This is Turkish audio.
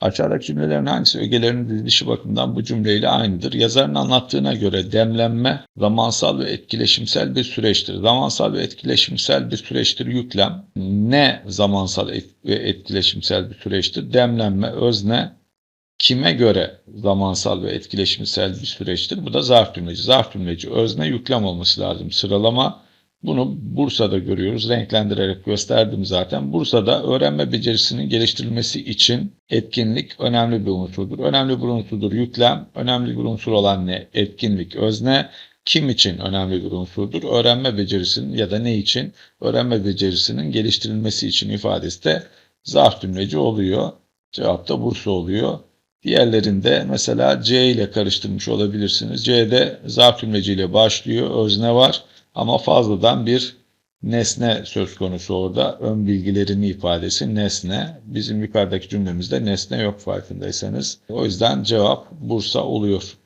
Aşağıdaki cümlelerin hangisi ögelerin dizilişi bakımından bu cümleyle aynıdır? Yazarın anlattığına göre demlenme zamansal ve etkileşimsel bir süreçtir. Zamansal ve etkileşimsel bir süreçtir yüklem. Ne zamansal ve etkileşimsel bir süreçtir? Demlenme, özne, kime göre zamansal ve etkileşimsel bir süreçtir? Bu da zarf cümleci. Zarf cümleci özne yüklem olması lazım. Sıralama bunu Bursa'da görüyoruz. Renklendirerek gösterdim zaten. Bursa'da öğrenme becerisinin geliştirilmesi için etkinlik önemli bir unsurdur. Önemli bir unsurdur yüklem. Önemli bir unsur olan ne? Etkinlik, özne. Kim için önemli bir unsurdur? Öğrenme becerisinin ya da ne için? Öğrenme becerisinin geliştirilmesi için ifadesi de zarf cümleci oluyor. Cevap da Bursa oluyor. Diğerlerinde mesela C ile karıştırmış olabilirsiniz. C'de zarf cümleciyle başlıyor. Özne var ama fazladan bir nesne söz konusu orada. Ön bilgilerini ifadesi nesne. Bizim yukarıdaki cümlemizde nesne yok farkındaysanız. O yüzden cevap Bursa oluyor.